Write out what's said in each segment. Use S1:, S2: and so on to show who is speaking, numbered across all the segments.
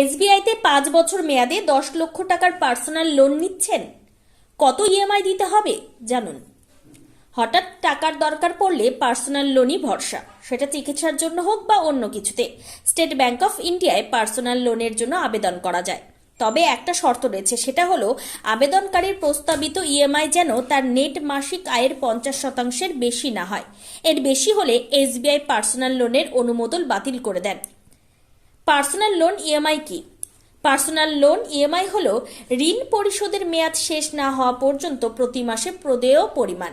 S1: এসবিআইতে পাঁচ বছর মেয়াদে দশ লক্ষ টাকার পার্সোনাল লোন নিচ্ছেন। কত ইএমআই দিতে হবে, জানুন। হঠাৎ টাকার দরকার পড়লে পার্সোনাল লোনই ভরসা। সেটা চিকিৎসার জন্য হোক বা অন্য কিছুতে। স্টেট ব্যাংক অফ ইন্ডিয়ায় পার্সোনাল লোনের জন্য আবেদন করা যায়। তবে একটা শর্ত রয়েছে, সেটা হলো আবেদনকারীর প্রস্তাবিত ইএমআই যেন তার নেট মাসিক আয়ের পঞ্চাশ শতাংশের বেশি না হয়। এর বেশি হলে এসবিআই পার্সোনাল লোনের অনুমোদন বাতিল করে দেন। পার্সোনাল লোন ইএমআই কি? পার্সোনাল লোন ইএমআই হল ঋণ পরিশোধের মেয়াদ শেষ না হওয়া পর্যন্ত প্রতি মাসে প্রদেয় পরিমাণ।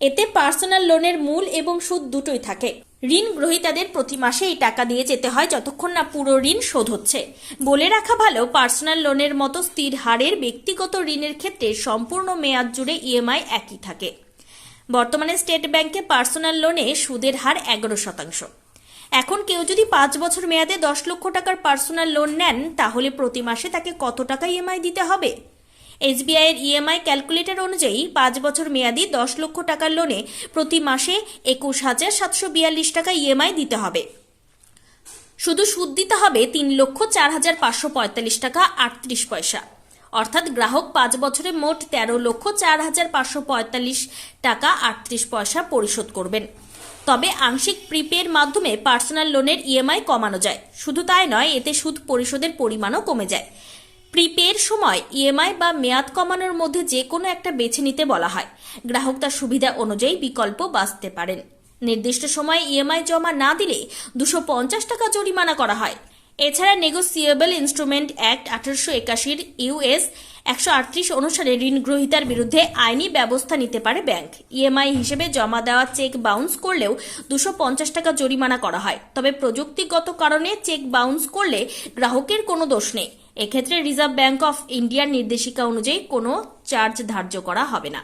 S1: এতে পার্সোনাল লোনের মূল এবং সুদ দুটোই থাকে। ঋণ গ্রহীতাদের প্রতি মাসে এই টাকা দিয়ে যেতে হয় যতক্ষণ না পুরো ঋণ শোধ হচ্ছে। বলে রাখা ভালো, পার্সোনাল লোনের মতো স্থির হারের ব্যক্তিগত ঋণের ক্ষেত্রে সম্পূর্ণ মেয়াদ জুড়ে ইএমআই একই থাকে। বর্তমানে স্টেট ব্যাংকে পার্সোনাল লোনে সুদের হার এগারো শতাংশ। এখন কেউ যদি পাঁচ বছর মেয়াদে দশ লক্ষ টাকার পার্সোনাল লোন নেন, তাহলে প্রতি মাসে তাকে কত টাকা ইএমআই দিতে হবে? এসবিআই এর ইএমআই ক্যালকুলেটর অনুযায়ী পাঁচ বছর মেয়াদি দশ লক্ষ টাকার লোনে প্রতি মাসে একুশ হাজার সাতশো বিয়াল্লিশ টাকা ইএমআই দিতে হবে। শুধু সুদ দিতে হবে তিন লক্ষ চার হাজার পাঁচশো পঁয়তাল্লিশ টাকা আটত্রিশ পয়সা। অর্থাৎ গ্রাহক পাঁচ বছরে মোট তেরো লক্ষ চার হাজার পাঁচশো পঁয়তাল্লিশ টাকা আটত্রিশ পয়সা পরিশোধ করবেন। তবে আংশিক প্রিপের মাধ্যমে পার্সোনাল লোনের ইএমআই কমানো যায়। শুধু তাই নয়, এতে সুদ পরিশোধের পরিমাণও কমে যায়। প্রিপের সময় ইএমআই বা মেয়াদ কমানোর মধ্যে যে কোনো একটা বেছে নিতে বলা হয়। গ্রাহক তার সুবিধা অনুযায়ী বিকল্প বাঁচতে পারেন। নির্দিষ্ট সময়ে ইএমআই জমা না দিলে দুশো পঞ্চাশ টাকা জরিমানা করা হয়। এছাড়া নেগোসিয়েবল ইনস্ট্রুমেন্ট অ্যাক্ট আঠারোশো একাশির ইউএস একশো আটত্রিশ অনুসারে ঋণ গ্রহীতার বিরুদ্ধে আইনি ব্যবস্থা নিতে পারে ব্যাংক। ইএমআই হিসেবে জমা দেওয়া চেক বাউন্স করলেও দুশো পঞ্চাশ টাকা জরিমানা করা হয়। তবে প্রযুক্তিগত কারণে চেক বাউন্স করলে গ্রাহকের কোনো দোষ নেই। এক্ষেত্রে রিজার্ভ ব্যাংক অফ ইন্ডিয়ার নির্দেশিকা অনুযায়ী কোনো চার্জ ধার্য করা হবে না।